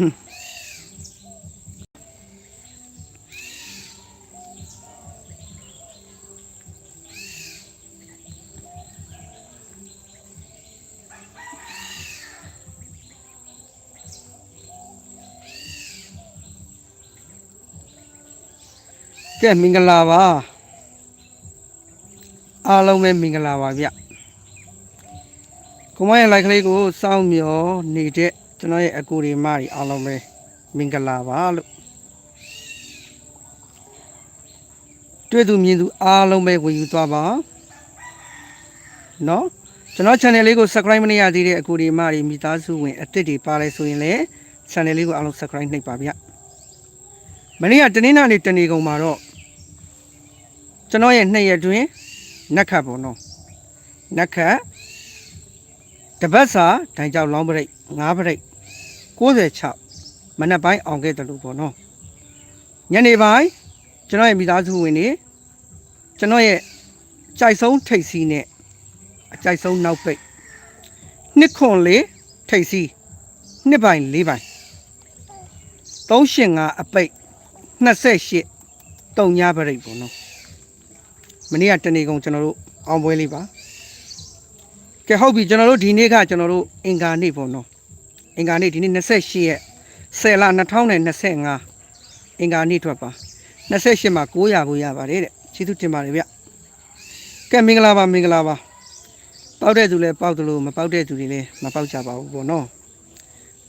ကဲမင်္ဂလာပါအားလုံးပဲမင်္ဂလာပါဗျကိုမရဲ့ like ကလေးကိုစောင့်မျှော်နေတဲ့ ကျွန်တော်ရဲ့အကူဒီမတွေအားလုံးပဲမင်္ဂလာပါလို့တွေ့သူမြင်သူအားလုံးပဲဝင်ယူသွားပါနော်ကျွန်တော် channel လေးကို subscribe မနေရသေးတဲ့အကူဒီမတွေမိသားစုဝင်အသစ်တွေပါလဲဆိုရင်လည်း channel လေးကိုအားလုံး subscribe နှိပ်ပါဗျမနေ့ကတနင်္လာနေ့တနေ့ကုန်မှာတော့ကျွန်တော်ရဲ့နှစ်ရက်တွင်နက်ခတ်ပေါ့နော်နက်ခတ်တပတ်စာဒိုင်ကြောက်လောင်းပရိတ်9ပရိတ် 96မနက်ပိုင်းအောင်ခဲ့တယ်လို့ပေါ့နော်ညနေပိုင်းကျွန်တော်ရဲ့မိသားစုဝင်တွေကျွန်တော်ရဲ့ကြိုက်ဆုံးထိတ်စီးနဲ့အကြိုက်ဆုံးနောက်ပိတ်နှစ်ခွန်လေးထိတ်စီးနှစ်ပိုင်းလေးပိုင်း385အပိတ်28တုံညာပရိတ်ပေါ့နော်မနေ့ကတနေ့ကုန်ကျွန်တော်တို့အောင်ပွဲလေးပါကဲဟုတ်ပြီကျွန်တော်တို့ဒီနေ့ကကျွန်တော်တို့အင်္ဂါနေ့ပေါ့နော် အင်္ဂါနေ့ဒီနေ့28ရက်10လ2025အင်္ဂါနေ့ထွက်ပါ28မှာ900ကိုရပါတယ်တဲ့ကျေးဇူးတင်ပါတယ်ဗျကဲမင်္ဂလာပါမင်္ဂလာပါပေါက်တဲ့သူလည်းပေါက်တယ်လို့မပေါက်တဲ့သူတွေလည်းမပေါက်ကြပါဘူးပေါ့နော်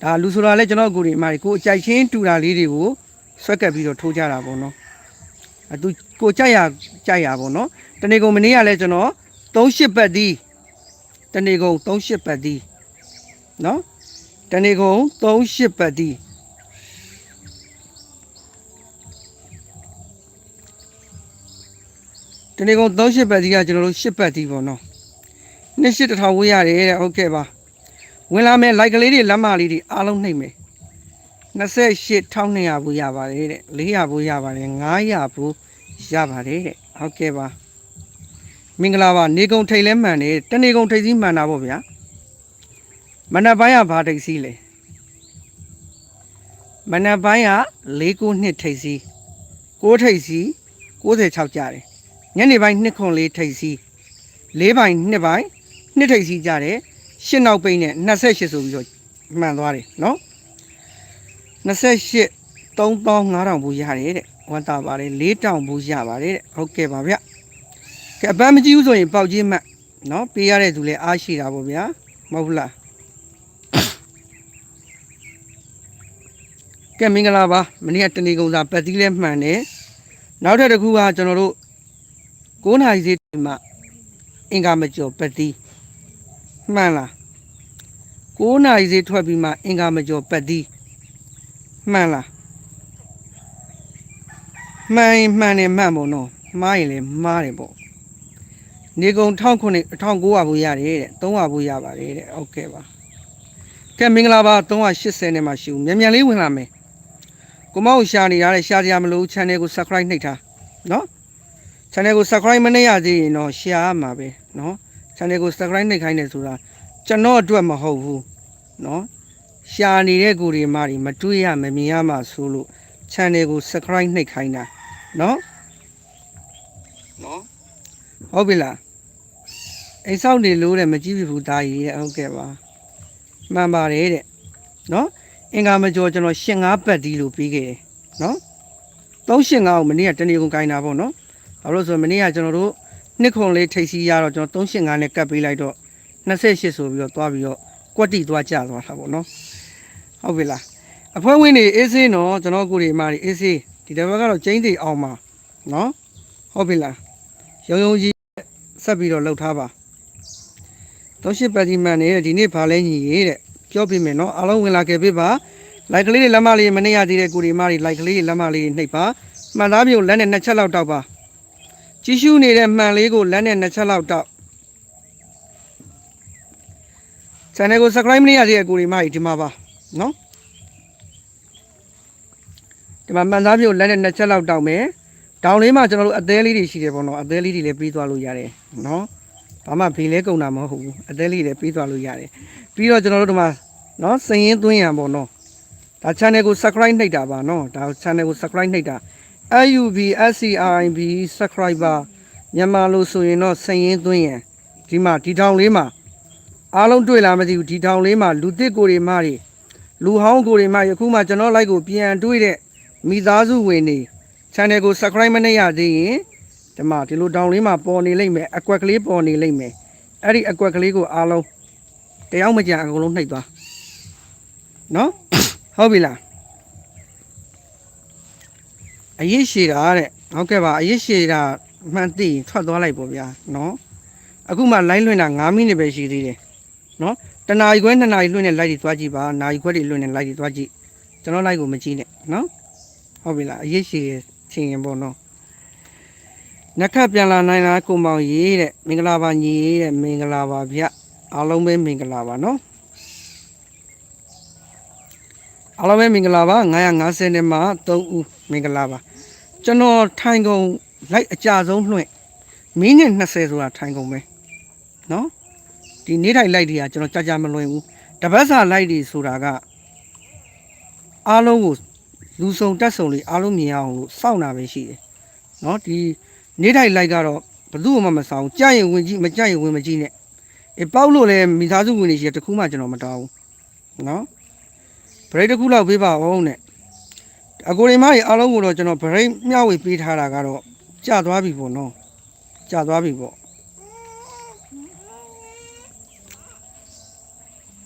ဒါလူဆိုတာလည်းကျွန်တော်ကိုယ်ဒီအမကြီးကိုအကြိုက်ချင်းတူတာလေးတွေကိုဆွဲကပ်ပြီးတော့ထိုးကြတာပေါ့နော်အတူကိုကြိုက်ရကြိုက်ရပါတော့တနေကုန်မနေ့ကလည်းကျွန်တော်38ပတ်ဒီတနေကုန်38ပတ်ဒီနော် တနေကုန်38ပတ်ဒီတနေကုန်38ပတ်ဒီကကျွန်တော်တို့10ပတ်ဒီပေါ့နော်နှစ်ရှစ်တစ်ထောင်ဝေးရတယ်တဲ့ဟုတ်ကဲ့ပါဝင်လာမယ်လိုက်ကလေးတွေလက်မလေးတွေအားလုံးနှိမ့်မယ်28,200ဘူးရပါတယ်တဲ့400ဘူးရပါတယ်900ဘူးရပါတယ်တဲ့ဟုတ်ကဲ့ပါမင်္ဂလာပါနေကုံထိတ်လဲမှန်တယ်တနေကုံထိတ်စီးမှန်တာပေါ့ဗျာ မနက်ပိုင်းကဘာထိတ်စီးလဲမနက်ပိုင်းက၄ခုနှစ်ထိတ်စီး6ထိတ်စီး96ကြတယ်ညနေပိုင်း2ခွန်လေးထိတ်စီး၄ပိုင်း2ပိုင်း2ထိတ်စီးကြတယ်ရှင်းနောက်ပိတ်နဲ့28ဆိုပြီးတော့မှန်သွားတယ်နော်28 3500ဘူးရတယ်တဲ့ဝတ်တာပါတယ်4000ဘူးရပါတယ်တဲ့ဟုတ်ကဲ့ပါဗျကဲအပန်းမကြည့်ဘူးဆိုရင်ပေါက်ကြီးမှတ်နော်ပေးရတဲ့သူလည်းအားရှိတာပေါ့ဗျာမဟုတ်ဘူးလား ကဲမင်္ဂလာပါမနေ့ကတဏီကုံစာပတ်သီးလဲမှန်တယ်နောက်ထပ်တစ်ခုကကျွန်တော်တို့9နာရီစီမှအင်္ဂါမကျော်ပတ်သီးမှန်လား9နာရီစီထွက်ပြီးမှအင်္ဂါမကျော်ပတ်သီးမှန်လားမှန်ရင်မှန်တယ်မှန်ပေါ့နော်မှားရင်လည်းမှားတယ်ပေါ့နေကုန်1900 1900ဘူးရတယ်တဲ့300ဘူးရပါတယ်တဲ့ဟုတ်ကဲ့ပါကဲမင်္ဂလာပါ380နဲ့မှရှိဦးမြန်မြန်လေးဝင်လာမယ် ကိုမောင်ရှာနေရတဲ့ရှာကြမလို့ channel ကို subscribe နှိပ်ထားနော် channel ကို subscribe မနှိပ်ရသေးရင်တော့ရှာရမှာပဲနော် channel ကို subscribe နှိပ်ခိုင်းနေဆိုတာကျွန်တော်အတွက်မဟုတ်ဘူးနော်ရှာနေတဲ့ကိုတွေမှတွေမတွေ့ရမမြင်ရမှဆိုလို့ channel ကို subscribe နှိပ်ခိုင်းတာနော်နော်ဟုတ်ပြီလားအိမ်ဆောင်နေလို့တဲ့မကြည့်ဘူးသားကြီးတဲ့ဟုတ်ကဲ့ပါမှန်ပါတယ်တဲ့နော် အင်္ဂါမကျော်ကျွန်တော်ရှင်ငါးပတ်ဒီလို့ပြီးခဲ့တယ်နော်သုံးရှင်ငါးကိုမနေ့ကတနေကုန်ကင်တာပေါ့နော်ဘာလို့ဆိုမနေ့ကကျွန်တော်တို့နှစ်ခုံလေးထိတ်စီရတော့ကျွန်တော်သုံးရှင်ငါးနဲ့ကတ်ပေးလိုက်တော့28ဆိုပြီးတော့သွားပြီးတော့ကွက်တိသွားကြသွားတာပေါ့နော်ဟုတ်ပြီလားအဖွဲ့ဝင်တွေအေးစေးနော်ကျွန်တော်ကိုယ်တွေအမတွေအေးစေးဒီတစ်ပတ်ကတော့ကျင်းသေးအောင်ပါနော်ဟုတ်ပြီလားရုံရုံကြီးဆက်ပြီးတော့လှုပ်ထားပါသုံးရှင်ပတ်ဒီမန်နေတဲ့ဒီနေ့ဘာလဲညီရေးတဲ့ ပြောပြမယ်နော်အားလုံးဝင်လာခဲ့ပြီပါလိုက်ကလေးတွေလက်မလေးမနေရသေးတဲ့ကိုယ်တွေမာတွေလိုက်ကလေးတွေလက်မလေးနှိပ်ပါမှန်သားပြုတ်လက်နဲ့နှစ်ချက်လောက်တောက်ပါကြီးရှုနေတဲ့မှန်လေးကိုလက်နဲ့နှစ်ချက်လောက်တောက် channel ကို subscribe မနေရသေးတဲ့ကိုယ်တွေမာဒီမှာပါနော်ဒီမှာမှန်သားပြုတ်လက်နဲ့နှစ်ချက်လောက်တောက်မယ်တောင်လေးမှာကျွန်တော်တို့အသေးလေးတွေရှိတယ်ပေါ့နော်အသေးလေးတွေလည်းပြီးသွားလို့ရတယ်နော် ဘာမှဖေးလဲကုန်တာမဟုတ်ဘူးအသေးလေးတွေပြီးသွားလို့ရတယ်ပြီးတော့ကျွန်တော်တို့ဒီမှာနော်စရင်သွင်းရံပေါ့နော်ဒါ channel ကို subscribe နှိပ်တာပါနော်ဒါ channel ကို subscribe နှိပ်တာ AUB SCIB subscriber မြန်မာလို့ဆိုရင်တော့စည်ရင်းသွင်းရင်ဒီမှာဒီထောင်လေးမှာအားလုံးတွေ့လားမသိဘူးဒီထောင်လေးမှာလူသစ်ကိုတွေမတွေလူဟောင်းကိုတွေမယခုမှကျွန်တော် like ကိုပြန်တွေးတဲ့မိသားစုဝင်နေ channel ကို subscribe မနှိပ်ရသေးရင် ဒီမှာဒီလိုထောင်လေးမှာပေါ်နေလိမ့်မယ်အကွက်ကလေးပေါ်နေလိမ့်မယ်အဲ့ဒီအကွက်ကလေးကိုအားလုံးတယောက်မကြံအကုန်လုံးနှိပ်သွားနော်ဟုတ်ပြီလားအရေးရှည်တာတဲ့ဟုတ်ကဲ့ပါအရေးရှည်တာမှန်သိရင်ထွက်သွားလိုက်ပေါ့ဗျာနော်အခုမှ line လွှင့်တာ9မိနစ်ပဲရှိသေးတယ်နော်တနာရီခွဲ2နာရီလွှင့်တဲ့ live တွေသွားကြည့်ပါနာရီခွဲတွေလွှင့်တဲ့ live တွေသွားကြည့်ကျွန်တော် live ကိုမကြည့်နဲ့နော်ဟုတ်ပြီလားအရေးရှည်ချင်းရင်ပေါ့နော် နခတ်ပြန်လာနိုင်လားကိုမောင်ရေးတဲ့မင်္ဂလာပါညီရေးတဲ့မင်္ဂလာပါဗျအားလုံးပဲမင်္ဂလာပါနော်အားလုံးပဲမင်္ဂလာပါ950နဲ့မှ3ဦးမင်္ဂလာပါကျွန်တော်ထိုင်ကုန်လိုက်အကြဆုံးလွှင့်မိနစ်20ဆိုတာထိုင်ကုန်ပဲနော်ဒီနေ့ထိုင်လိုက်တွေကကျွန်တော်ကြာကြာမလွင်ဘူးတပတ်စာလိုက်တွေဆိုတာကအားလုံးကိုလူစုံတက်စုံလေးအားလုံးမြင်အောင်လို့စောင့်တာပဲရှိတယ်နော်ဒီ နေထိုင်လိုက်ကတော့ဘသူ့မှမဆောင်ကြရင်ဝင်ကြည့်မကြရင်ဝင်မကြည့်နဲ့အပေါက်လို့လည်းမိသားစုဝင်တွေရှိတခုမှကျွန်တော်မတောင်းဘူးနော်ဘရိတ်တစ်ခုလောက်ပေးပါအောင်နဲ့အကိုရိမကြီးအားလုံးကိုတော့ကျွန်တော်ဗရိတ်မျှဝေပေးထားတာကတော့ကြာသွားပြီပေါ့နော်ကြာသွားပြီပေါ့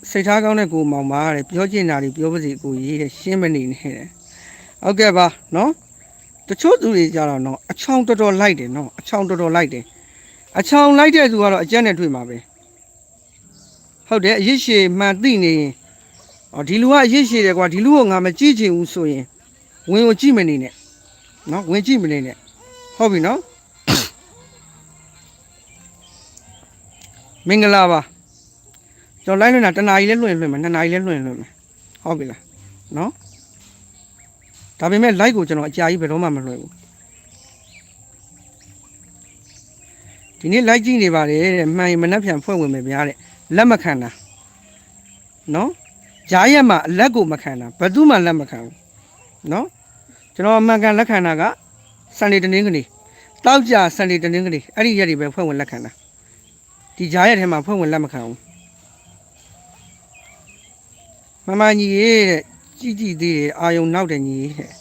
စိတ်ထားကောင်းတဲ့ကိုမောင်ပါတဲ့ပြောချင်တာတွေပြောပါစေကိုရေးရှင်းမနေနဲ့ဟုတ်ကဲ့ပါနော် တချို့သူတွေကြတော့နော်အချောင်တော်တော်လိုက်တယ်နော်အချောင်တော်တော်လိုက်တယ်အချောင်လိုက်တဲ့သူကတော့အကျက်နဲ့တွေ့မှာပဲဟုတ်တယ်အရစ်ရှည်မှန်သိနေရင်အော်ဒီလူကအရစ်ရှည်တယ်ကွာဒီလူကိုငါမကြည့်ချင်ဘူးဆိုရင်ဝင်ကိုကြည့်မနေနဲ့နော်ဝင်ကြည့်မနေနဲ့ဟုတ်ပြီနော်မင်္ဂလာပါကျွန်တော်လိုက်လွှင့်တာတစ်နာရီလဲလွှင့်လွှင့်မယ်နှစ်နာရီလဲလွှင့်လွှင့်မယ်ဟုတ်ပြီလားနော် ဒါပေမဲ့ like ကိုကျွန်တော်အကြာကြီးဘယ်တော့မှမလွှဲဘူးဒီနေ့ like ကြည့်နေပါတယ်တဲ့မှန်ရင်မနှက်ပြန်ဖွဲ့ဝင်မယ်ဗျာတဲ့လက်မခံတာနော်ဂျားရက်မှာအလက်ကိုမခံတာဘယ်သူမှလက်မခံဘူးနော်ကျွန်တော်အမှန်ကန်လက်ခံတာကစန်နေတနင်္ဂနွေတောက်ကြစန်နေတနင်္ဂနွေအဲ့ဒီရက်တွေပဲဖွဲ့ဝင်လက်ခံတာဒီဂျားရက်ထဲမှာဖွဲ့ဝင်လက်မခံဘူးမမကြီးရဲ့ ကြည်ကြည်သေးတယ်အာယုံနောက်တယ်ညီတဲ့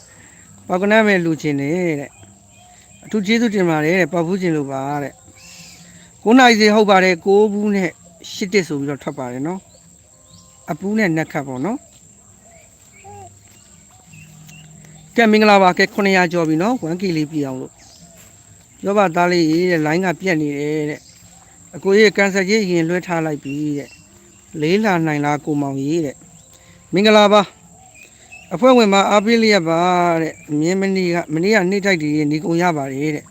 ပေါကနမဲ့လူချင်းတယ်တဲ့အထူးကျေးဇူးတင်ပါတယ်တဲ့ပတ်ဘူးချင်းလို့ပါတဲ့ကိုနိုင်စီဟုတ်ပါတယ်ကိုဘူးနဲ့ရှစ်တစ်ဆိုပြီးတော့ထွက်ပါတယ်နော်အပူးနဲ့နက်ခတ်ပေါ့နော်ကဲမင်္ဂလာပါကဲ900ကျော်ပြီနော် 1k လေးပြအောင်လို့ပြောပါသားလေးတဲ့ line ကပြက်နေတယ်တဲ့အကိုကြီးကန်ဆယ်ကြီးရင်လွှဲထားလိုက်ပြီတဲ့လေးလာနိုင်လားကိုမောင်ကြီးတဲ့မင်္ဂလာပါ အဖွဲ့ဝင်မှာအားပေးလျက်ပါတဲ့အမြင်မနီကမနေ့ကနေ့တိုက်တည်းညီကုံရပါတယ်တဲ့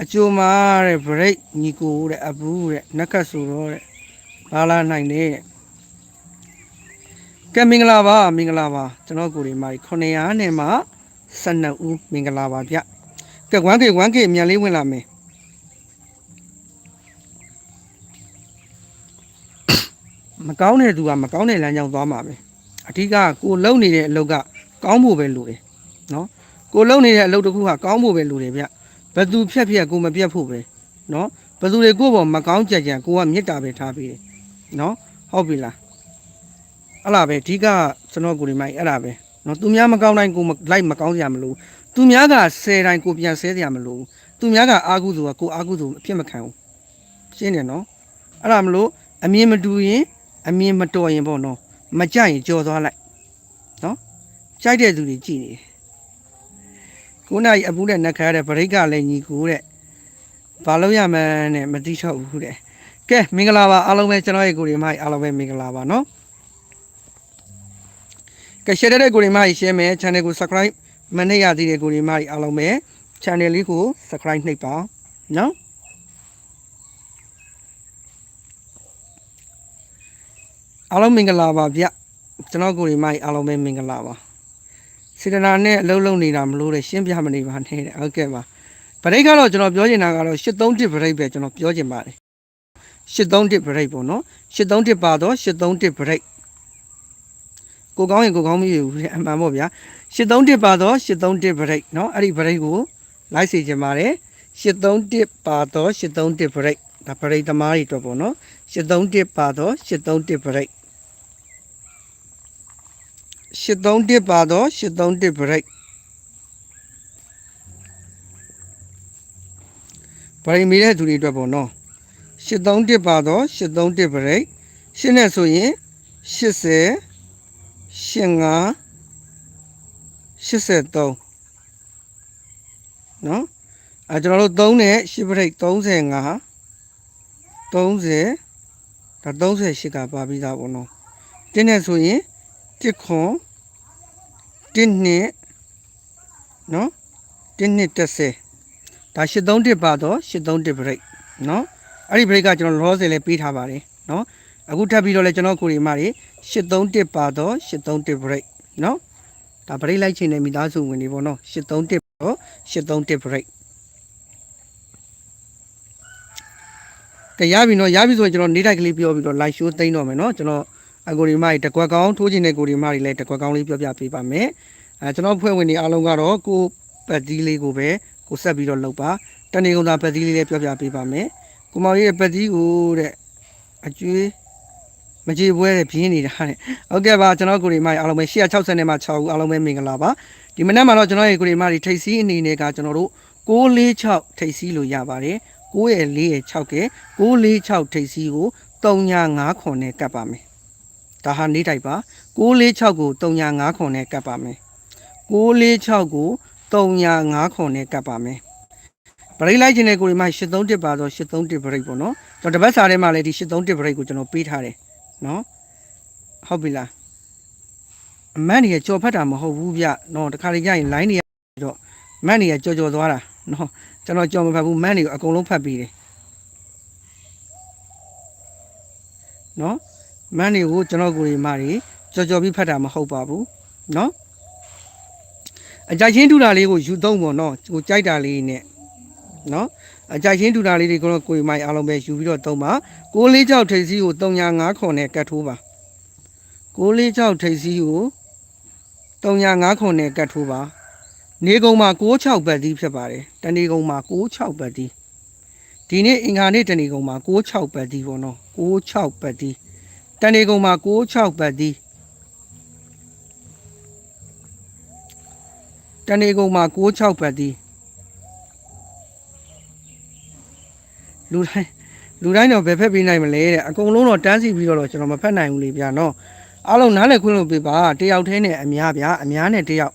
အကျိုးမှာတဲ့ break ညီကိုတဲ့အပူးတဲ့နက်ခတ်ဆိုတော့တဲ့ဘာလာနိုင်တယ်တဲ့ကဲမင်္ဂလာပါမင်္ဂလာပါကျွန်တော်ကိုယ်ဒီမာ900နဲ့မှ12ဦးမင်္ဂလာပါဗျကဲ 1k 1k အမြန်လေးဝင်လာမယ်မကောင်းတဲ့သူကမကောင်းတဲ့လမ်းကြောင်းသွားမှာပဲ အဓိကကိုလုံနေတဲ့အလုပ်ကကောင်းဖို့ပဲလိုတယ်နော်ကိုလုံနေတဲ့အလုပ်တစ်ခုကကောင်းဖို့ပဲလိုတယ်ဗျဘသူဖြတ်ဖြတ်ကိုမပြတ်ဖို့ပဲနော်ဘသူတွေကိုပေါ်မကောင်းကြကြကိုကမေတ္တာပဲထားပေးတယ်နော်ဟုတ်ပြီလားအဲ့လားပဲအဓိကကျွန်တော်ကိုဒီမိုင်အဲ့လားပဲနော်သူများမကောင်းတိုင်းကိုလိုက်မကောင်းစရာမလိုသူများကဆယ်တိုင်းကိုပြန်ဆဲစရာမလိုသူများကအာကုသူကကိုအာကုသူအဖြစ်မခံဘူးရှင်းတယ်နော်အဲ့ဒါမလို့အမြင်မတူရင်အမြင်မတော်ရင်ပေါ့နော် မကြရင်ကြော်သွားလိုက်နော်ကြိုက်တဲ့သူတွေကြည်နေတယ်ကိုနိုင်အပူးနဲ့နှက်ခါတဲ့ဗရိတ်ကလည်းညီကိုတဲ့ဘာလို့ရမှန်းနဲ့မသိတော့ဘူးတဲ့ကဲမင်္ဂလာပါအားလုံးပဲကျွန်တော်ရဲ့ကိုဒီမိုက်အားလုံးပဲမင်္ဂလာပါနော်ကဲ share တဲ့ကိုရီမာကြီး share မယ် channel ကို subscribe မနှိပ်ရသေးတဲ့ကိုရီမာကြီးအားလုံးပဲ channel လေးကို subscribe နှိပ်ပါနော် အားလုံးမင်္ဂလာပါဗျကျွန်တော်ကိုရီမိုင်းအားလုံးပဲမင်္ဂလာပါစေတနာနဲ့အလုံးလုံးနေတာမလို့တဲ့ရှင်းပြမနေပါနဲ့တဲ့ဟုတ်ကဲ့ပါဗရိတ်ကတော့ကျွန်တော်ပြောချင်တာကတော့83တစ်ဗရိတ်ပဲကျွန်တော်ပြောချင်ပါတယ်83တစ်ဗရိတ်ပေါ့နော်83တစ်ပါတော့83တစ်ဗရိတ်ကိုကောင်းရင်ကိုကောင်းမိရဘူးတဲ့အမှန်ပေါ့ဗျာ83တစ်ပါတော့83တစ်ဗရိတ်နော်အဲ့ဒီဗရိတ်ကိုလိုက်စီချင်ပါတယ်83တစ်ပါတော့83တစ်ဗရိတ်ဒါဗရိတ်သမားတွေအတွက်ပေါ့နော်83တစ်ပါတော့83တစ်ဗရိတ် 831ပါတော့831 break ဗရိမီတဲ့သူတွေအတွက်ပေါ့နော်831ပါတော့831 break ရှင်းနဲ့ဆိုရင်80 85 83နော်အဲကျွန်တော်တို့3နဲ့10 break 35 30ဒါ38ကပါပြီးသားပေါ့နော်တင်းနဲ့ဆိုရင် 1ခွန်1နှစ်နော်1နှစ်30ဒါ831ပါတော့831 break နော်အဲ့ဒီ break ကကျွန်တော်လောဆယ်လေးပေးထားပါတယ်နော်အခုထပ်ပြီးတော့လဲကျွန်တော်ကိုရီမတွေ831ပါတော့831 break နော်ဒါ break လိုက်ချိန်နေမိသားစုဝင်တွေပေါ့နော်831တော့831 break ကဲရပြီနော်ရပြီဆိုရင်ကျွန်တော်နေတိုက်ကလေးပြောပြီးတော့ live show သိမ်းတော့မယ်နော်ကျွန်တော် အကိုရီမတွေတကွက်ကောင်းထိုးချင်တဲ့ကိုရီမတွေလည်းတကွက်ကောင်းလေးပြောပြပေးပါမယ်အဲကျွန်တော်ဖွဲ့ဝင်တွေအားလုံးကတော့ကိုပတ်တီးလေးကိုပဲကိုဆက်ပြီးတော့လုပ်ပါတဏီကုံသာပတ်တီးလေးလည်းပြောပြပေးပါမယ်ကိုမောင်ကြီးရဲ့ပတ်တီးကိုတဲ့အကျွေးမကြေပွဲတဲ့ပြင်းနေတာတဲ့ဟုတ်ကဲ့ပါကျွန်တော်ကိုရီမတွေအားလုံးပဲ160နဲ့မှ6ဦးအားလုံးပဲမင်္ဂလာပါဒီမနေ့မှာတော့ကျွန်တော်ရဲ့ကိုရီမတွေထိတ်စီးအနေနဲ့ကကျွန်တော်တို့646ထိတ်စီးလို့ရပါတယ်9ရဲ့4ရဲ့6ရဲ့946ထိတ်စီးကို395ခွန်နဲ့ကပ်ပါမယ် ဒါဟာနေတိုက်ပါ946ကို395ခွန်နဲ့ကပ်ပါမယ်946ကို395ခွန်နဲ့ကပ်ပါမယ်ဗရိတ်လိုက်ခြင်းတဲ့ကိုရီမ831ပါတော့831ဗရိတ်ပေါ့နော်ကျွန်တော်တပတ်စာထဲမှာလည်းဒီ831ဗရိတ်ကိုကျွန်တော်ပေးထားတယ်နော်ဟုတ်ပြီလားအမတ်နေရကြော်ဖတ်တာမဟုတ်ဘူးဗျနော်တခါလေကြာရင် line နေရတော့မတ်နေရကြော်ကြော်သွားတာနော်ကျွန်တော်ကြော်မဖတ်ဘူးမတ်နေကိုအကုန်လုံးဖတ်ပြီးတယ်နော် မတ်နေကိုကျွန်တော်ကိုရီမတွေကြော်ကြော်ပြီးဖတ်တာမဟုတ်ပါဘူးနော်အကြိုက်ချင်းထူတာလေးကိုယူသုံးပေါ့နော်ကိုကြိုက်တာလေးနဲ့နော်အကြိုက်ချင်းထူတာလေးတွေကိုတော့ကိုရီမိုင်အားလုံးပဲယူပြီးတော့သုံးပါ646ထိပ်စီးကို305ခွန်နဲ့ကတ်ထိုးပါ646ထိပ်စီးကို305ခွန်နဲ့ကတ်ထိုးပါနေကုံမှာ66ဘတ်သီးဖြစ်ပါတယ်တနေကုံမှာ66ဘတ်သီးဒီနေ့အင်္ဂါနေ့တနေကုံမှာ66ဘတ်သီးပေါ့နော်66ဘတ်သီး တနေကုံမှာ66ဘတ်သီးတနေကုံမှာ66ဘတ်သီးလူတိုင်းလူတိုင်းတော့ဘယ်ဖက်ပေးနိုင်မလဲတဲ့အကုန်လုံးတော့တန်းစီပြီးတော့ကျွန်တော်မဖက်နိုင်ဘူးလေဗျာနော်အားလုံးနားလည်ခွင့်လို့ပေးပါတယောက်တည်းနဲ့အများဗျာအများနဲ့တယောက်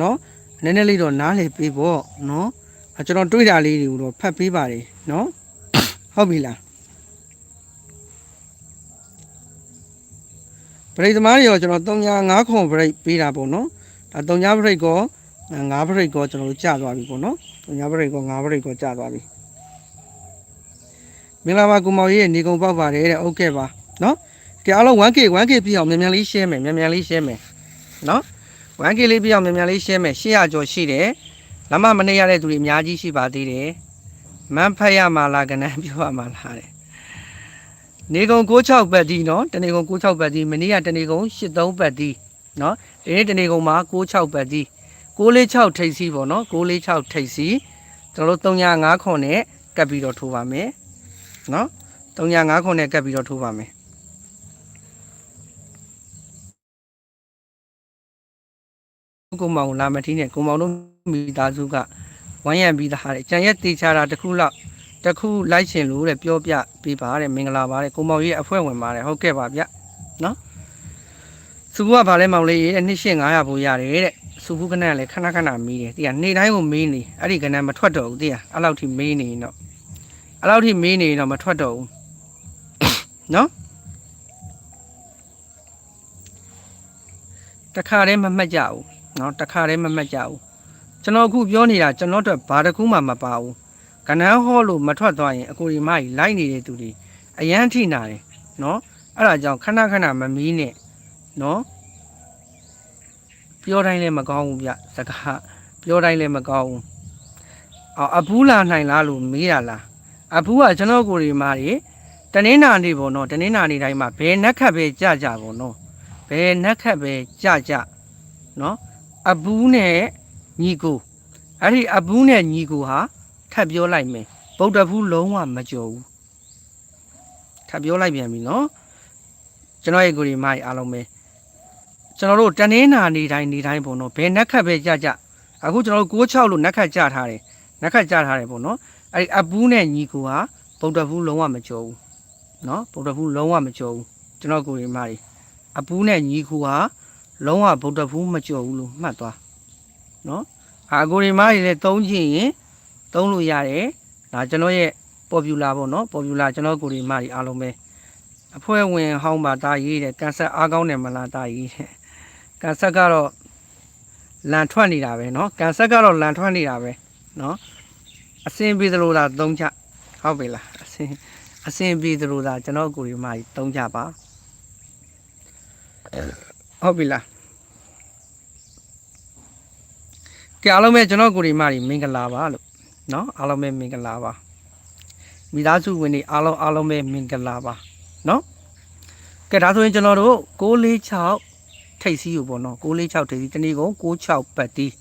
နော်နည်းနည်းလေးတော့နားလည်ပေးဖို့နော်အကျွန်တော်တွေးတာလေးတွေကိုတော့ဖတ်ပေးပါတယ်နော်ဟုတ်ပြီလား ဗရိတ်သမားတွေရောကျွန်တော်305ခွန်ဗရိတ်ပေးတာပေါ့နော်ဒါ3ဗရိတ်ကော5ဗရိတ်ကောကျွန်တော်တို့ကြာသွားပြီပေါ့နော်3ဗရိတ်ကော5ဗရိတ်ကောကြာသွားပြီမင်္ဂလာပါကိုမောင်ကြီးရဲ့နေကုန်ပေါက်ပါတယ်တဲ့ဟုတ်ကဲ့ပါနော်ဒီအားလုံး 1K 1K ပြည့်အောင်မြန်မြန်လေး share မယ်မြန်မြန်လေး share မယ်နော် 1K လေးပြည့်အောင်မြန်မြန်လေး share မယ်800ကျော်ရှိတယ်လမ်းမမနေရတဲ့သူတွေအများကြီးရှိပါသေးတယ်မန်းဖက်ရမှာလားကနန်းပြောရမှာလားတဲ့ နေကုန်96ပတ်ဒီနော်တနေကုန်96ပတ်ဒီမနေ့ကတနေကုန်83ပတ်ဒီနော်ဒီနေ့တနေကုန်မှာ96ပတ်ဒီ646ထိပ်စီးပေါ့နော်646ထိပ်စီးကျွန်တော်တို့305ခွန်နဲ့ကပ်ပြီးတော့ထိုးပါမယ်နော်305ခွန်နဲ့ကပ်ပြီးတော့ထိုးပါမယ်ကိုမောင်လာမထီးနဲ့ကိုမောင်တို့မိသားစုကဝမ်းရံပြီးသားတဲ့ကြံရက်တေချာတာတစ်ခုလောက် တစ်ခုလိုက်ရှင်လို့တဲ့ပြောပြပေးပါတဲ့မင်္ဂလာပါတဲ့ကိုမောင်ကြီးအဖွဲ့ဝင်ပါတယ်ဟုတ်ကဲ့ပါဗျနော်စုဘူးကဗာလဲမောင်လေးရဲ့နှစ်ရှင်း900ဘူးရတယ်တဲ့စုဘူးကနန်းလည်းခဏခဏမီးတယ်တိကနေ့တိုင်းကိုမီးနေအဲ့ဒီကနန်းမထွက်တော့ဘူးတိကအဲ့လောက်ထိမီးနေတော့အဲ့လောက်ထိမီးနေတော့မထွက်တော့ဘူးနော်တခါတည်းမမှတ်ကြဘူးနော်တခါတည်းမမှတ်ကြဘူးကျွန်တော်အခုပြောနေတာကျွန်တော်တို့ဘာတစ်ခုမှမပါဘူး ကနန်းဟောလို့မထွက်သွားရင်အကိုဒီမကြီးလိုက်နေတဲ့သူတွေအရန်ထိနာတယ်နော်အဲ့ဒါကြောင့်ခဏခဏမမီးနဲ့နော်ပြောတိုင်းလည်းမကောင်းဘူးဗျစကားပြောတိုင်းလည်းမကောင်းဘူးအော်အဘူးလာနိုင်လားလို့မေးတာလားအဘူးကကျွန်တော်ကိုဒီမကြီးတနင်္လာနေ့ပေါ့နော်တနင်္လာနေ့တိုင်းမှာဘယ်နှက်ခတ်ပဲကြကြပေါ့နော်ဘယ်နက်ခတ်ပဲကြကြနော်အဘူးနဲ့ညီကိုအဲ့ဒီအဘူးနဲ့ညီကိုဟာ ထပ်ပြောလိုက်မယ်ဗုဒ္ဓဘူးလုံးဝမကြော်ဘူးထပ်ပြောလိုက်ပြန်ပြီနော်ကျွန်တော်ရဲ့ကိုရီမိုက်အားလုံးပဲကျွန်တော်တို့တနင်္လာနေ့တိုင်းနေ့တိုင်းပေါ့နော်ဘယ်နက်ခတ်ပဲကြကြအခုကျွန်တော်တို့96လို့နက်ခတ်ကြထားတယ်နက်ခတ်ကြထားတယ်ပေါ့နော်အဲ့ဒီအဘူးနဲ့ညီကိုဟာဗုဒ္ဓဘူးလုံးဝမကြော်ဘူးနော်ဗုဒ္ဓဘူးလုံးဝမကြော်ဘူးကျွန်တော်ကိုရီမိုက်အဘူးနဲ့ညီကိုဟာလုံးဝဗုဒ္ဓဘူးမကြော်ဘူးလို့မှတ်သွားနော်အာကိုရီမိုက်လည်းသုံးကြည့်ရင် သုံးလို့ရတယ်ဒါကျွန်တော်ရဲ့ popular ပေါ့နော် popular ကျွန်တော်ကိုရီမိုက်အားလုံးပဲအဖွဲဝင်ဟောင်းပါတာရေးတယ်ကန်ဆက်အားကောင်းတယ်မလားတာရေးတယ်ကန်ဆက်ကတော့လန်ထွက်နေတာပဲเนาะကန်ဆက်ကတော့လန်ထွက်နေတာပဲเนาะအစင်ပြေသလိုလားသုံးချဟုတ်ပြီလားအစင်အစင်ပြေသလိုလားကျွန်တော်ကိုရီမိုက်သုံးချပါဟုတ်ပြီလားကဲအားလုံးပဲကျွန်တော်ကိုရီမိုက်မင်္ဂလာပါလို့ နော်အားလုံးပဲမင်္ဂလာပါမိသားစုဝင်တွေအားလုံးအားလုံးပဲမင်္ဂလာပါနော်ကဲဒါဆိုရင်ကျွန်တော်တို့646ထိပ်စီးကိုပေါ့နော်646ထိပ်စီးတနေ့ကုန်66ပတ်တီး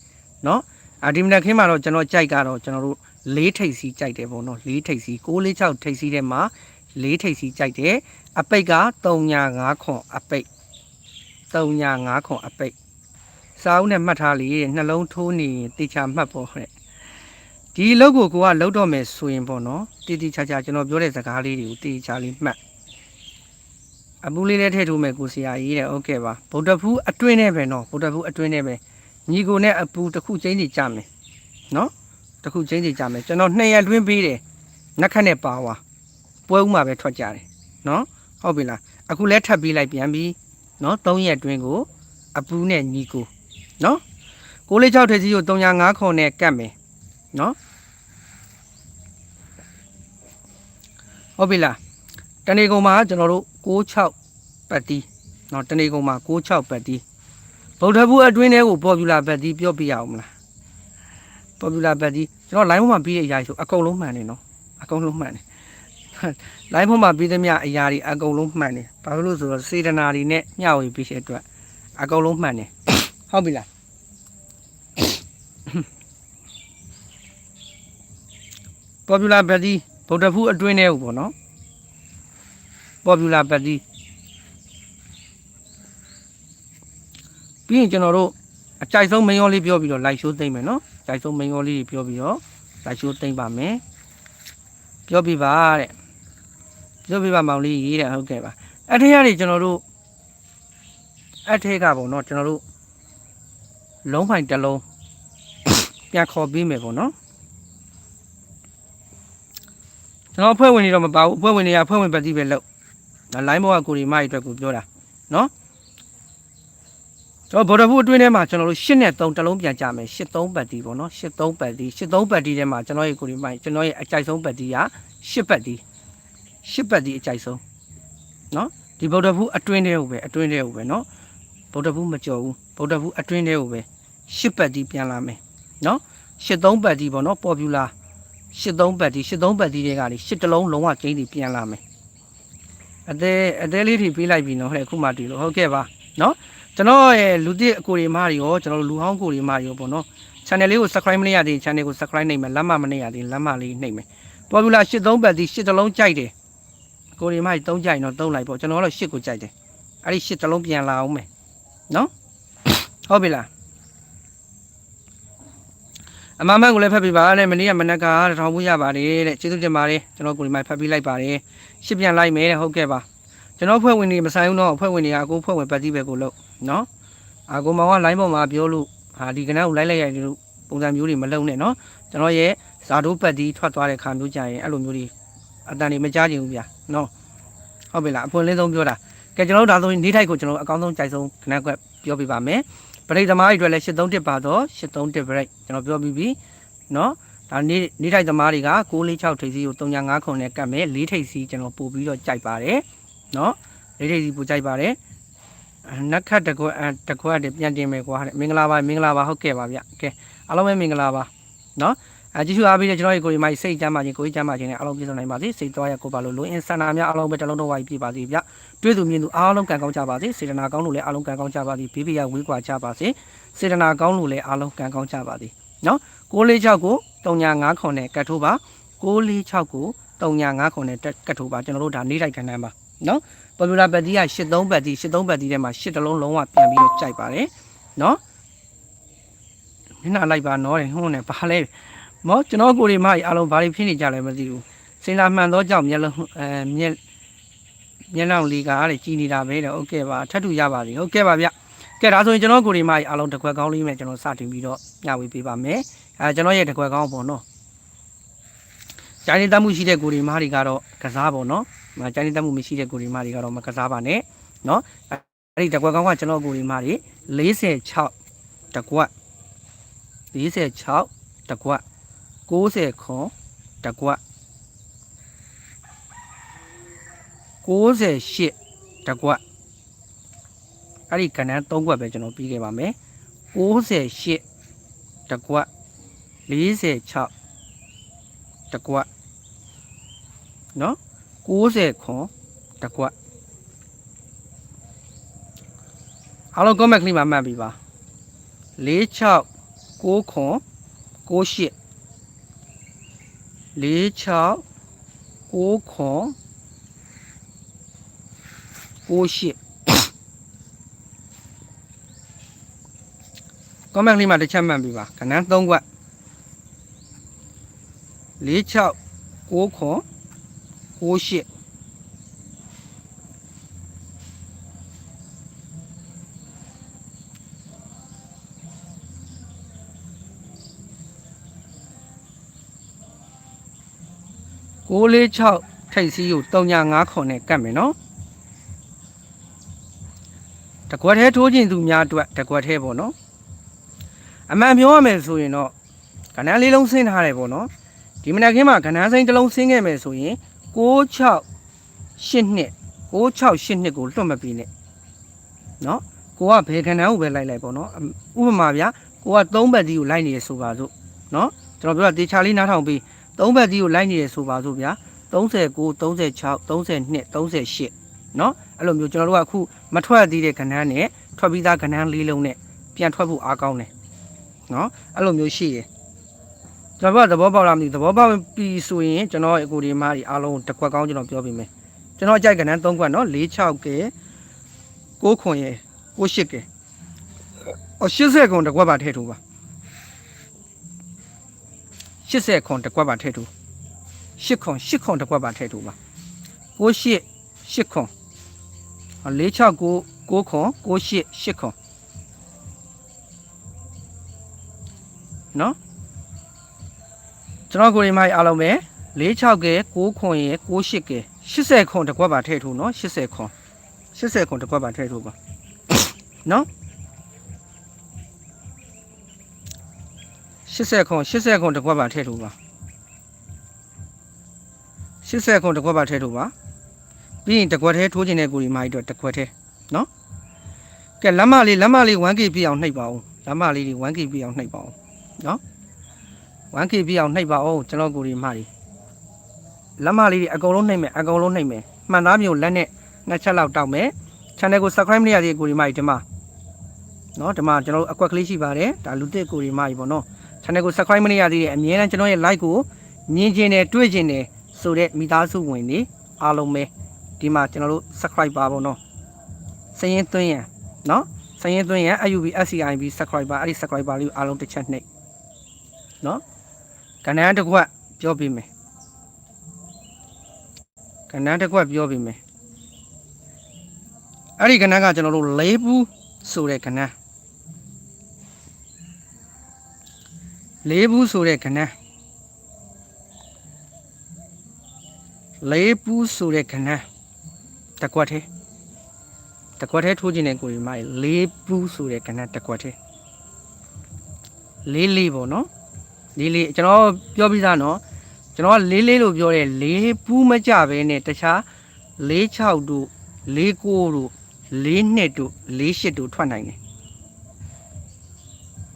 နော်အဒီမနက်ခင်းမှာတော့ကျွန်တော်ကြိုက်ကတော့ကျွန်တော်တို့၄ထိပ်စီးကြိုက်တယ်ပေါ့နော်၄ထိပ်စီး646ထိပ်စီးထဲမှာ၄ထိပ်စီးကြိုက်တယ်အပိတ်က305ခွန်အပိတ်305ခွန်အပိတ်စာအုပ်နဲ့မှတ်ထားလေနှလုံးထိုးနေတေချာမှတ်ပေါ့ဟဲ့ ဒီအလုပ်ကိုကိုကလုပ်တော့မယ်ဆိုရင်ပေါ့နော်တည်တည်ချာချာကျွန်တော်ပြောတဲ့စကားလေးတွေကိုတည်တည်ချာလေးမှတ်အပူလေးလည်းထည့်ထိုးမယ်ကိုဆရာကြီးတဲ့ဟုတ်ကဲ့ပါဗုဒ္ဓဖူးအတွင်းနဲ့ပဲနော်ဗုဒ္ဓဖူးအတွင်းနဲ့ပဲညီကိုနဲ့အပူတစ်ခုချင်းစီကြမယ်နော်တစ်ခုချင်းစီကြမယ်ကျွန်တော်နှစ်ရက်တွင်းပေးတယ်နက်ခတ်နဲ့ပါဝါပွဲဥမှာပဲထွက်ကြတယ်နော်ဟုတ်ပြီလားအခုလဲထပ်ပေးလိုက်ပြန်ပြီနော်၃ရက်တွင်းကိုအပူနဲ့ညီကိုနော်ကိုလေး၆ထည့်စီကို305ခေါ်နဲ့ကတ်မယ်နော် ဟုတ်ပြီလားတဏီကုံမှာကျွန်တော်တို့66ပတ်တီးเนาะတဏီကုံမှာ66ပတ်တီးဗုဒ္ဓဘူးအတွင်းထဲကိုပေါ်ပူလာပတ်တီးပြောပြရအောင်မလားပေါ်ပူလာပတ်တီးကျွန်တော် line ပေါ်မှာပြီးတဲ့အရာတွေဆိုအကုန်လုံးမှန်တယ်နော်အကုန်လုံးမှန်တယ် line ပေါ်မှာပြီးသမျှအရာတွေအကုန်လုံးမှန်တယ်ဘာလို့လဲဆိုတော့စေတနာတွေနဲ့မျှဝေပြီးတဲ့အတွက်အကုန်လုံးမှန်တယ်ဟုတ်ပြီလားပေါ်ပူလာပတ်တီး ဗုဒ္ဓဖူးအတွင်းထဲကိုပေါ့နော်ပေါ်ပူလာပတ်တီပြီးရင်ကျွန်တော်တို့အကြိုက်ဆုံးမင်းရောလေးပြောပြီးတော့လိုက်ရှိုးသိမ့်မယ်နော်အကြိုက်ဆုံးမင်းရောလေးတွေပြောပြီးတော့လိုက်ရှိုးသိမ့်ပါမယ်ပြောပြပါတဲ့ပြောပြပါမောင်လေးရေးတဲ့ဟုတ်ကဲ့ပါအထက်ကနေကျွန်တော်တို့အထက်ကပေါ့နော်ကျွန်တော်တို့လုံးဖိုင်တစ်လုံးပြန်ခေါ်ပြီးမယ်ပေါ့နော် ကျွန်တော်အဖွဲ့ဝင်တွေတော့မပါဘူးအဖွဲ့ဝင်တွေကအဖွဲ့ဝင်ပတ်တိပဲလို့ဒါ line ဘောကကိုရီမကြီးအတွက်ကိုပြောတာနော်ကျွန်တော်ဘော်ဒဖူအတွင်းထဲမှာကျွန်တော်တို့8နဲ့3တစ်လုံးပြန်ကြမယ်8 3ပတ်တိပေါ့နော်8 3ပတ်တိ8 3ပတ်တိထဲမှာကျွန်တော်ရဲ့ကိုရီမကြီးကျွန်တော်ရဲ့အကြိုက်ဆုံးပတ်တိက8ပတ်တိ8ပတ်တိအကြိုက်ဆုံးနော်ဒီဘော်ဒဖူအတွင်းထဲကိုပဲအတွင်းထဲကိုပဲနော်ဘော်ဒဖူမကြော်ဘူးဘော်ဒဖူအတွင်းထဲကိုပဲ8ပတ်တိပြန်လာမယ်နော်8 3ပတ်တိပေါ့နော် popular 83ပတ်တီ83ပတ်တီတွေကလေ8တလုံးလုံးဝကျင်းစီပြန်လာမယ်အသေးအသေးလေးထိပေးလိုက်ပြီနော်ဟဲ့အခုမှတီလို့ဟုတ်ကဲ့ပါနော်ကျွန်တော်ရဲ့လူသစ်အကိုတွေမတွေရောကျွန်တော်လူဟောင်းကိုတွေမတွေရောပေါ့နော် channel လေးကို subscribe မလုပ်ရသေး channel ကို subscribe နှိပ်မယ်လက်မမနှိပ်ရသေးလက်မလေးနှိပ်မယ် popular 83ပတ်တီ8တလုံးကြိုက်တယ်ကိုတွေမတွေ3ကြိုက်တော့3လိုက်ပေါ့ကျွန်တော်ကတော့8ကိုကြိုက်တယ်အဲ့ဒီ8တလုံးပြန်လာအောင်မယ်နော်ဟုတ်ပြီလား အမမန်ကိုလည်းဖတ်ပြပါတဲ့မနေ့ကမနက်ကတထောင်မှုရပါတယ်တဲ့ကျေးဇူးတင်ပါတယ်ကျွန်တော်ကိုဒီမိုက်ဖတ်ပြလိုက်ပါတယ်ရှစ်ပြန်လိုက်မယ်တဲ့ဟုတ်ကဲ့ပါကျွန်တော်ဖွဲ့ဝင်တွေမဆိုင်ဘူးတော့ဖွဲ့ဝင်တွေကကိုဖွဲ့ဝင်ပတ်တိပဲကိုလို့နော်အာကိုမောင်က line ပေါ်မှာပြောလို့ဟာဒီကနန်းကိုလိုက်လိုက်ရတယ်လို့ပုံစံမျိုးတွေမလုံနဲ့နော်ကျွန်တော်ရဲ့ဇာတိုးပတ်တိထွက်သွားတဲ့ခါမျိုးကြရင်အဲ့လိုမျိုးတွေအတန်တွေမကြားချင်ဘူးဗျာနော်ဟုတ်ပြီလားအဖွင့်လင်းဆုံးပြောတာကဲကျွန်တော်တို့ဒါဆိုရင်နေထိုက်ကိုကျွန်တော်အကောင်းဆုံးကြိုက်ဆုံးခဏကွက်ပြောပြပါမယ် ပရိသမားတွေအတွက်လည်း83ပါတော့83 break ကျွန်တော်ပြောပြီးပြီเนาะဒါနေ့နေ့ထိုက်သမားတွေက646ထိပ်စီကို305ခုနဲ့ကတ်မယ်4ထိပ်စီကျွန်တော်ပို့ပြီးတော့ကြိုက်ပါတယ်เนาะ4ထိပ်စီပို့ကြိုက်ပါတယ်အနက်ခတ်တကွက်အတကွက်တည်းပြန်တင်မယ်ကွာတဲ့မင်္ဂလာပါမင်္ဂလာပါဟုတ်ကဲ့ပါဗျကဲအားလုံးပဲမင်္ဂလာပါเนาะ အဲကျေးဇူးအားပေးတဲ့ကျွန်တော်ရဲ့ကိုရီမိုက်စိတ်ကြမ်းပါခြင်းကိုယ်ကြမ်းပါခြင်းနဲ့အားလုံးပြည့်စုံနိုင်ပါစေစိတ်သွားရကိုပါလို့လိုအင်ဆန္ဒများအားလုံးပဲတစ်လုံးတော့ဝိုင်းပြပါစေဗျတွေ့သူမြင်သူအားလုံးကံကောင်းကြပါစေစေတနာကောင်းလို့လည်းအားလုံးကံကောင်းကြပါစေဘေးဘေးရဝေးကွာကြပါစေစေတနာကောင်းလို့လည်းအားလုံးကံကောင်းကြပါစေနော်646ကို39ခွန်နဲ့ကတ်ထိုးပါ646ကို39ခွန်နဲ့ကတ်ထိုးပါကျွန်တော်တို့ဒါနေလိုက်ခံနိုင်ပါနော်ပေါ်ပူလာပတ်တီးက83ပတ်တီး83ပတ်တီးထဲမှာ8တလုံးလုံးဝပြန်ပြီးတော့ကြိုက်ပါတယ်နော်မျက်နှာလိုက်ပါနော်တဲ့ဟွန်းနဲ့ဘာလဲ မောကျွန်တော်ကိုယ်တွေမအားလုံးဘာတွေဖြစ်နေကြလဲမသိဘူးစင်လာမှန်သောကြောင့်မျက်လုံးအဲမျက်မျက်လုံးလေးကားလေကြည်နေတာပဲတဲ့ဟုတ်ကဲ့ပါထပ်တူရပါပြီဟုတ်ကဲ့ပါဗျကဲဒါဆိုရင်ကျွန်တော်ကိုယ်တွေမအားလုံးတစ်ခွက်ကောင်းလေးနဲ့ကျွန်တော်စတင်ပြီးတော့ညဝေးပေးပါမယ်အဲကျွန်တော်ရဲ့တစ်ခွက်ကောင်းပေါ့နော်ကျိုင်းနေတတ်မှုရှိတဲ့ကိုယ်တွေမတွေကတော့ကစားပေါ့နော်မကျိုင်းနေတတ်မှုမရှိတဲ့ကိုယ်တွေမတွေကတော့မကစားပါနဲ့နော်အဲ့ဒီတစ်ခွက်ကောင်းကကျွန်တော်ကိုယ်တွေမတွေ46တစ်ခွက်46တစ်ခွက် 90ခွန်တကွက်98တကွက်အဲ့ဒီကဏ္ဍ3ကွက်ပဲကျွန်တော်ပြီးခဲ့ပါမယ်98တကွက်46တကွက်နော်90ခွန်တကွက်အားလုံး comment ကလေးမှာမှတ်ပြီးပါ46 9ခွန်98 လေး6 9ခွန်98 comment လေးမှာတစ်ချက်မှတ်ပြီးပါခဏ3ခွက်လေး6 9ခွန် 98646ထိတ်စီးကို395ခွန်နဲ့ကတ်မယ်နော်တကွက်သေးထိုးခြင်းသူများအတွက်တကွက်သေးပေါ့နော်အမှန်ပြောရမယ်ဆိုရင်တော့ကဏ္ဍလေးလုံးဆင်းထားတယ်ပေါ့နော်ဒီမနက်ခင်းမှာကဏ္ဍစိမ်းတစ်လုံးဆင်းခဲ့မယ်ဆိုရင်66 8နှစ်66 8နှစ်ကိုလွတ်မပြီးနဲ့နော်ကိုကဘယ်ကဏ္ဍကိုပဲလိုက်လိုက်ပေါ့နော်ဥပမာဗျာကိုက3ဘက်ကြီးကိုလိုက်နေရဆိုပါစို့နော်ကျွန်တော်ပြောတာတေချာလေးနားထောင်ပြီး 3ဘက်ကြီးကိုလိုက်နေရဆိုပါစို့ဗျာ39 36 32 38နော်အဲ့လိုမျိုးကျွန်တော်တို့ကအခုမထွက်သေးတဲ့ကဏ္ဍနဲ့ထွက်ပြီးသားကဏ္ဍလေးလုံးနဲ့ပြန်ထွက်ဖို့အားကောင်းတယ်နော်အဲ့လိုမျိုးရှိတယ်ကျွန်တော်ကသဘောပေါက်လားမသိဘူးသဘောပေါက်ပြီဆိုရင်ကျွန်တော်ရဲ့အကိုဒီမားဒီအားလုံးတစ်ခွက်ကောင်းကျွန်တော်ပြောပြမယ်ကျွန်တော်အကြိုက်ကဏ္ဍ3ခွက်နော်4 6ကဲ6ခွန်ရယ်6 8ကဲအော်80ခွန်တစ်ခွက်ပါထည့်ထိုးပါ 80ခွန်တစ်ခွက်ပါထည့်ထိုး8ခွန်8ခွန်တစ်ခွက်ပါထည့်ထိုးပါ6 8 8ခွန်4 6 9 9ခွန်6 8 8ခွန်နော်ကျွန်တော်ကိုရီမိုင်းအားလုံးပဲ4 6ကဲ9ခွန်ရယ်6 8ကဲ80ခွန်တစ်ခွက်ပါထည့်ထိုးနော်80ခွန်80ခွန်တစ်ခွက်ပါထည့်ထိုးပါနော် 80ခွန်80ခွန်တစ်ခွက်ပါထည့်ထိုးပါ80ခွန်တစ်ခွက်ပါထည့်ထိုးပါပြီးရင်တစ်ခွက်ထဲထိုးခြင်းတဲ့ကိုရီမိုင်းအတွက်တစ်ခွက်ထဲနော်ကဲလက်မလေးလက်မလေး 1K ပြည့်အောင်နှိပ်ပါဦးလက်မလေးတွေ 1K ပြည့်အောင်နှိပ်ပါဦးနော် 1K ပြည့်အောင်နှိပ်ပါဦးကျွန်တော်ကိုရီမိုင်းလက်မလေးတွေအကုန်လုံးနှိပ်မယ်အကုန်လုံးနှိပ်မယ်မှန်သားမျိုးလက်နဲ့နှစ်ချက်လောက်တောက်မယ် channel ကို subscribe မရသေးတဲ့ကိုရီမိုင်းဒီမှာနော်ဒီမှာကျွန်တော်တို့အကွက်ကလေးရှိပါတယ်ဒါလူတစ်ကိုရီမိုင်းပေါ့နော် channel ကို subscribe မရသေးတဲ့အမြဲတမ်းကျွန်တော်ရဲ့ like ကိုမြင်ကျင်တယ်တွေ့ကျင်တယ်ဆိုတဲ့မိသားစုဝင်တွေအားလုံးပဲဒီမှာကျွန်တော်တို့ subscribe ပါပေါ့နော်စရင်သွင်းရန်နော်စရင်သွင်းရန် AUB SCIB subscriber အဲ့ဒီ subscriber လေးကိုအားလုံးတစ်ချက်နှိပ်နော်ကဏ္ဍတစ်ခွက်ပြောပြမယ်ကဏ္ဍတစ်ခွက်ပြောပြမယ်အဲ့ဒီကဏ္ဍကကျွန်တော်တို့လေးဘူးဆိုတဲ့ကဏ္ဍ လေးဘူးဆိုတဲ့ကဏ္ဍလေးဘူးဆိုတဲ့ကဏ္ဍတစ်ခွက်သေးတစ်ခွက်သေးထိုးခြင်းနဲ့ကိုယ်မိုင်းလေးဘူးဆိုတဲ့ကဏ္ဍတစ်ခွက်သေးလေးလေးပေါ့နော်လေးလေးကျွန်တော်ပြောပြီးသားနော်ကျွန်တော်ကလေးလေးလို့ပြောတယ်လေးပူးမကြပဲနဲ့တခြားလေး6တို့လေး9တို့လေး2တို့လေး8တို့ထွက်နိုင်တယ်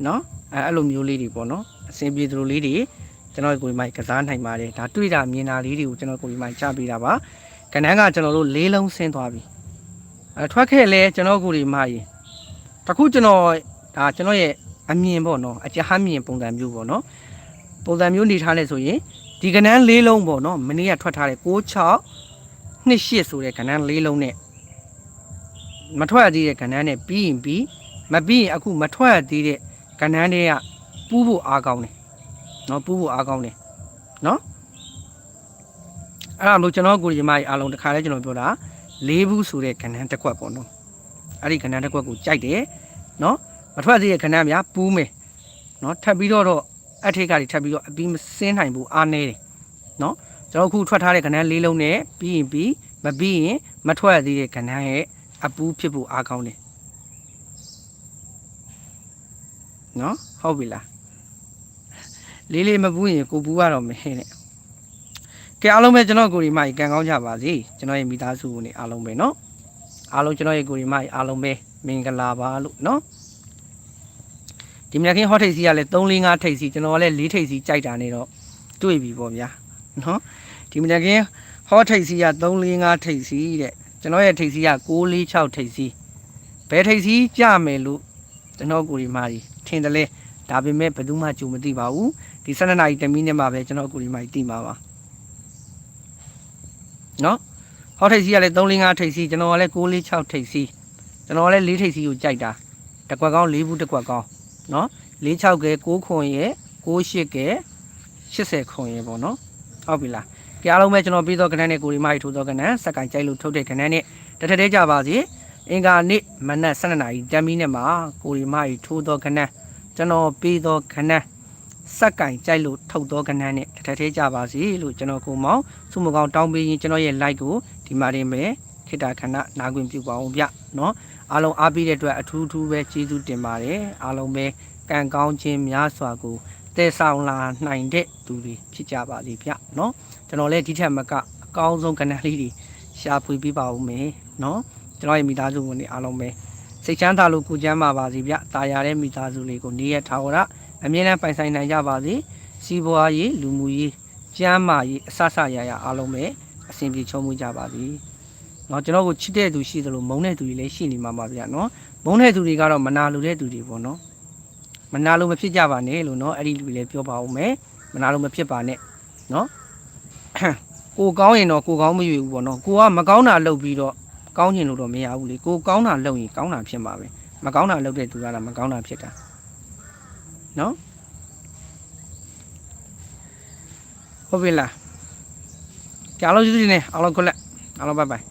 နော်အဲအဲ့လိုမျိုးလေးတွေပေါ့နော် အဆင်ပြေသလိုလေးတွေကျွန်ကျွန်တော်ကိုဒီမိုက်ကစားနိုင်ပါတယ်ဒါတွေ့တာမြင်တာလေးတွေကိုကျွန်တော်ကိုဒီမိုက်ချပေးတာပါကနန်းကကျွန်တော်တို့လေးလုံးဆင်းသွားပြီအဲထွက်ခဲ့လဲကျွန်တော်ကိုဒီမိုက်တခုကျွန်တော်ဒါကျွန်တော်ရဲ့အမြင်ပေါ့နော်အကြမ်းမြင်ပုံစံမျိုးပေါ့နော်ပုံစံမျိုးနေထားလဲဆိုရင်ဒီကနန်းလေးလုံးပေါ့နော်မနေ့ကထွက်ထားတဲ့66နှစ်ရှစ်ဆိုတဲ့ကနန်းလေးလုံးနဲ့မထွက်သေးတဲ့ကနန်းနဲ့ပြီးရင်ပြီးမပြီးရင်အခုမထွက်သေးတဲ့ကနန်းတွေက ပူးဖို့အားကောင်းတယ်နော်ပူးဖို့အားကောင်းတယ်နော်အဲ့ဒါလို့ကျွန်တော်ကိုဒီမကြီးအားလုံးတစ်ခါလဲကျွန်တော်ပြောတာလေးဘူးဆိုတဲ့ကနန်းတစ်ခွက်ပေါ့နော်အဲ့ဒီကနန်းတစ်ခွက်ကိုကြိုက်တယ်နော်မထွက်သေးတဲ့ကနန်းများပူးမယ်နော်ထပ်ပြီးတော့တော့အထိတ်ကတွေထပ်ပြီးတော့အပြီးမစင်းနိုင်ဘူးအားနေတယ်နော်ကျွန်တော်အခုထွက်ထားတဲ့ကနန်းလေးလုံးနဲ့ပြီးရင်ပြီးမပြီးရင်မထွက်သေးတဲ့ကနန်းရဲ့အပူးဖြစ်ဖို့အားကောင်းတယ်နော်ဟုတ်ပြီလား လေးလေးမပူးရင်ကိုပူးရတော့မဟင်းနဲ့ကဲအားလုံးပဲကျွန်တော်ကိုဒီမကြီးကန်ကောင်းကြပါစေကျွန်တော်ရဲ့မိသားစုဝင်တွေအားလုံးပဲနော်အားလုံးကျွန်တော်ရဲ့ကိုဒီမကြီးအားလုံးပဲမင်္ဂလာပါလို့နော်ဒီမြက်ခင်းဟော့ထိတ်စီကလည်း3 4 5ထိတ်စီကျွန်တော်ကလည်း4ထိတ်စီကြိုက်တာနေတော့တွေ့ပြီပေါ့ဗျာနော်ဒီမြက်ခင်းဟော့ထိတ်စီက3 4 5ထိတ်စီတဲ့ကျွန်တော်ရဲ့ထိတ်စီက6 4 6ထိတ်စီဘယ်ထိတ်စီကြမယ်လို့ကျွန်တော်ကိုဒီမကြီးထင်တယ်လေ ဒါပေမဲ့ဘယ်သူမှကြုံမသိပါဘူးဒီ12နာရီတမီးနဲ့မှပဲကျွန်တော်ကိုဒီမကြီးသိမှာပါနော်ဟော့ထိတ်စီကလည်း3 4 5ထိတ်စီကျွန်တော်ကလည်း6 4 6ထိတ်စီကျွန်တော်ကလည်း4ထိတ်စီကိုကြိုက်တာတစ်ကွက်ကောင်း4ဘူးတစ်ကွက်ကောင်းနော်4 6ကဲ6ခွန်ရဲ့6 8ကဲ80ခွန်ရဲ့ပေါ့နော်ဟုတ်ပြီလားကြားလုံးပဲကျွန်တော်ပြီးတော့ကဏ္ဍနဲ့ကိုဒီမကြီးထိုးတော့ကဏ္ဍစက်ကင်ကြိုက်လို့ထုတ်တဲ့ကဏ္ဍနဲ့တထက်သေးကြပါစေအင်္ဂါနေ့မနက်12နာရီတမီးနဲ့မှာကိုဒီမကြီးထိုးတော့ကဏ္ဍ ကျွန်တော်ပြီးတော့ကဏ္ဍစက်ကင်ကြိုက်လို့ထုတ်တော့ကဏ္ဍနဲ့တထက်သေးကြပါစေလို့ကျွန်တော်ကိုမောင်စုမကောင်တောင်းပေးရင်ကျွန်တော်ရဲ့ like ကိုဒီမှာနေမယ်ခိတ္တခဏနာခွင့်ပြုပါအောင်ဗျနော်အားလုံးအားပေးတဲ့အတွက်အထူးထူးပဲကျေးဇူးတင်ပါတယ်အားလုံးပဲကံကောင်းခြင်းများစွာကိုတည်ဆောင်လာနိုင်တဲ့သူတွေဖြစ်ကြပါစေဗျနော်ကျွန်တော်လည်းဒီထက်မကအကောင်းဆုံးကဏ္ဍလေးတွေရှာဖွေပေးပါဦးမယ်နော်ကျွန်တော်ရဲ့မိသားစုဝင်တွေအားလုံးပဲ စိတ်ချမ်းသာလို့ကိုယ်ချမ်းပါပါစေဗျတာယာတဲ့မိသားစုလေးကိုနေ့ရက်ထာဝရအမြဲတမ်းပိုင်ဆိုင်နိုင်ကြပါစေစီးပွားရေးလူမှုရေးကျမ်းမာရေးအဆဆရရအားလုံးပဲအဆင်ပြေချုံးမှုကြပါစေเนาะကျွန်တော်ကိုချစ်တဲ့သူရှိသလိုမုန်းတဲ့သူတွေလည်းရှိနေမှာပါဗျာเนาะမုန်းတဲ့သူတွေကတော့မနာလိုတဲ့သူတွေပေါ့เนาะမနာလိုမဖြစ်ကြပါနဲ့လို့เนาะအဲ့ဒီလူတွေလည်းပြောပါဦးမယ်မနာလိုမဖြစ်ပါနဲ့เนาะ ကိုကောင်းရင်တော့ကိုကောင်းမရွေဘူးပေါ့နော်ကိုကမကောင်းတာလုပ်ပြီးတော့ ကောင်းကျင်လို့တော့မရဘူးလေကိုကောင်းတာလုပ်ရင်ကောင်းတာဖြစ်မှာပဲမကောင်းတာလုပ်တဲ့သူကတော့မကောင်းတာဖြစ်တာနော်ဟုတ်ပြီလားကြားလို့ကျေးဇူးတင်နေအားလုံးကိုလက်အားလုံးဘိုင်ဘိုင်